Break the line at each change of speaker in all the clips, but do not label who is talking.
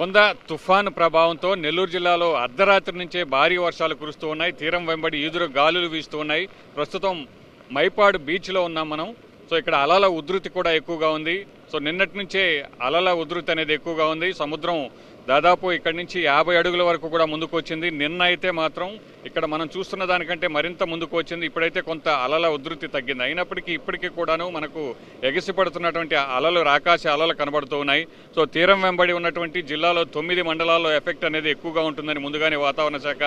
వంద తుఫాను ప్రభావంతో నెల్లూరు జిల్లాలో అర్ధరాత్రి నుంచే భారీ వర్షాలు కురుస్తూ ఉన్నాయి. తీరం వెంబడి ఈదురు గాలులు వీస్తూ ఉన్నాయి. ప్రస్తుతం మైపాడు బీచ్లో ఉన్నాం మనం. సో ఇక్కడ అలల ఉధృతి కూడా ఎక్కువగా ఉంది. సో నిన్నటి నుంచే అలల ఉధృతి అనేది ఎక్కువగా ఉంది. సముద్రం దాదాపు ఇక్కడి నుంచి యాభై అడుగుల వరకు కూడా ముందుకు వచ్చింది. నిన్న అయితే మాత్రం ఇక్కడ మనం చూస్తున్న దానికంటే మరింత ముందుకు వచ్చింది. ఇప్పుడైతే కొంత అలల ఉధృతి తగ్గింది. అయినప్పటికీ ఇప్పటికీ కూడాను మనకు ఎగిసిపడుతున్నటువంటి అలలు రాకాశ అలలు కనబడుతూ ఉన్నాయి. సో తీరం వెంబడి ఉన్నటువంటి జిల్లాలో తొమ్మిది మండలాల్లో ఎఫెక్ట్ అనేది ఎక్కువగా ఉంటుందని ముందుగానే వాతావరణ శాఖ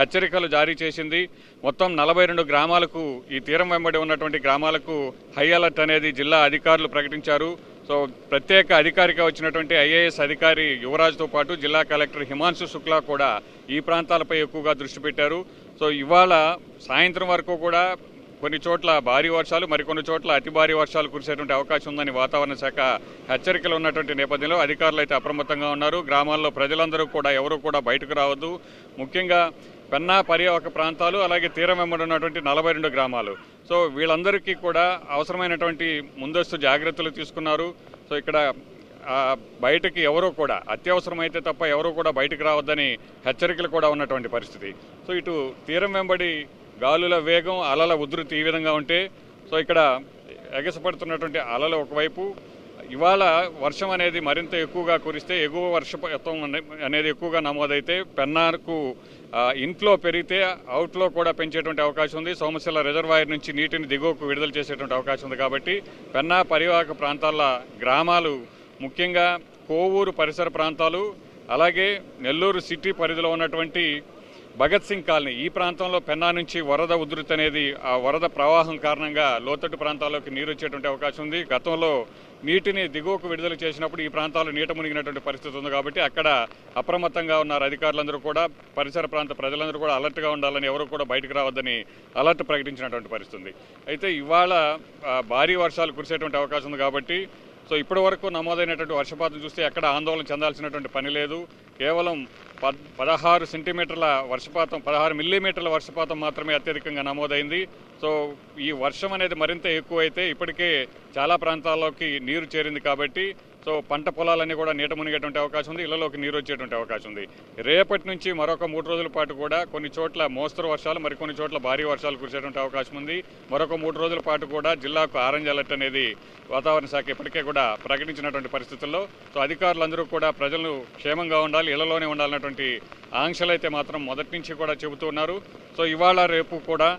హెచ్చరికలు జారీ చేసింది. మొత్తం నలభై రెండు గ్రామాలకు ఈ తీరం వెంబడి ఉన్నటువంటి గ్రామాలకు హై అలర్ట్ అనేది జిల్లా అధికారులు ప్రకటించారు. సో ప్రత్యేక అధికారిగా వచ్చినటువంటి ఐఏఎస్ అధికారి యువరాజ్తో పాటు జిల్లా కలెక్టర్ హిమాంశు శుక్లా కూడా ఈ ప్రాంతాలపై ఎక్కువగా దృష్టి పెట్టారు. సో ఇవాళ సాయంత్రం వరకు కూడా కొన్ని చోట్ల భారీ వర్షాలు మరికొన్ని చోట్ల అతి భారీ వర్షాలు కురిసేటువంటి అవకాశం ఉందని వాతావరణ శాఖ హెచ్చరికలు ఉన్నటువంటి నేపథ్యంలో అధికారులు అయితే అప్రమత్తంగా ఉన్నారు. గ్రామాల్లో ప్రజలందరూ కూడా ఎవరు కూడా బయటకు రావద్దు. ముఖ్యంగా పెన్నా పర్యావక ప్రాంతాలు అలాగే తీరం వెంబడి ఉన్నటువంటి నలభై రెండు గ్రామాలు. సో వీళ్ళందరికీ కూడా అవసరమైనటువంటి ముందస్తు జాగ్రత్తలు తీసుకున్నారు. సో ఇక్కడ బయటకి ఎవరూ కూడా అత్యవసరమైతే తప్ప ఎవరూ కూడా బయటకు రావద్దని హెచ్చరికలు కూడా ఉన్నటువంటి పరిస్థితి. సో ఇటు తీరం వెంబడి గాలుల వేగం అలల ఉధృతి ఈ విధంగా ఉంటే సో ఇక్కడ ఎగసపడుతున్నటువంటి అలలు ఒకవైపు ఇవాళ వర్షం అనేది మరింత ఎక్కువగా కురిస్తే ఎగువ వర్షపాతం అనే- అనేది ఎక్కువగా నమోదైతే పెన్నాకు ఇంట్లో పెరిగితే అవుట్లో కూడా పెంచేటువంటి అవకాశం ఉంది. సోమశిల రిజర్వాయర్ నుంచి నీటిని దిగువకు విడుదల చేసేటువంటి అవకాశం ఉంది కాబట్టి పెన్నా పరివాహక ప్రాంతాల గ్రామాలు ముఖ్యంగా కోవూరు పరిసర ప్రాంతాలు అలాగే నెల్లూరు సిటీ పరిధిలో ఉన్నటువంటి భగత్ సింగ్ కాలనీ ఈ ప్రాంతంలో పెన్నా నుంచి వరద ఉధృతి అనేది ఆ వరద ప్రవాహం కారణంగా లోతట్టు ప్రాంతాల్లోకి నీరు వచ్చేటువంటి అవకాశం ఉంది. గతంలో నీటిని దిగువకు విడుదల చేసినప్పుడు ఈ ప్రాంతాలు నీట మునిగినటువంటి పరిస్థితి ఉంది కాబట్టి అక్కడ అప్రమత్తంగా ఉన్నారు అధికారులందరూ కూడా. పరిసర ప్రాంత ప్రజలందరూ కూడా అలర్ట్గా ఉండాలని ఎవరు కూడా బయటకు రావద్దని అలర్ట్ ప్రకటించినటువంటి పరిస్థితి అయితే ఇవాళ భారీ వర్షాలు కురిసేటువంటి అవకాశం ఉంది కాబట్టి సో ఇప్పటి వరకు నమోదైనటువంటి వర్షపాతం చూస్తే ఎక్కడ ఆందోళన చెందాల్సినటువంటి పని లేదు. కేవలం పదహారు సెంటీమీటర్ల వర్షపాతం పదహారు మిల్లీమీటర్ల వర్షపాతం మాత్రమే అత్యధికంగా నమోదైంది. సో ఈ వర్షం అనేది మరింత ఎక్కువైతే ఇప్పటికే చాలా ప్రాంతాల్లోకి నీరు చేరింది కాబట్టి సో పంట పొలాలన్నీ కూడా నీట మునిగేటువంటి అవకాశం ఉంది ఇళ్ళలోకి నీరు వచ్చేటువంటి అవకాశం ఉంది. రేపటి నుంచి మరొక మూడు రోజుల పాటు కూడా కొన్ని చోట్ల మోస్తరు వర్షాలు మరికొన్ని చోట్ల భారీ వర్షాలు కురిసేటువంటి అవకాశం ఉంది. మరొక మూడు రోజుల పాటు కూడా జిల్లాకు ఆరెంజ్ అలర్ట్ అనేది వాతావరణ శాఖ ఇప్పటికే కూడా ప్రకటించినటువంటి పరిస్థితుల్లో. సో అధికారులందరూ కూడా ప్రజలు క్షేమంగా ఉండాలి ఇళ్ళలోనే ఉండాలన్నటువంటి ఆంక్షలు అయితే మాత్రం మొదటి నుంచి కూడా చెబుతున్నారు సో ఇవాళ రేపు కూడా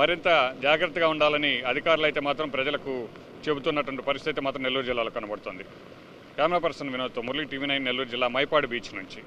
మరింత జాగ్రత్తగా ఉండాలని అధికారులు అయితే మాత్రం ప్రజలకు చెబుతున్నటువంటి పరిస్థితి మాత్రం నెల్లూరు జిల్లాలో కనబడుతుంది. కెమెరా పర్సన్ వినోద్తో మురళి టీవీ నైన్ నెల్లూరు జిల్లా మైపాడు బీచ్ నుంచి.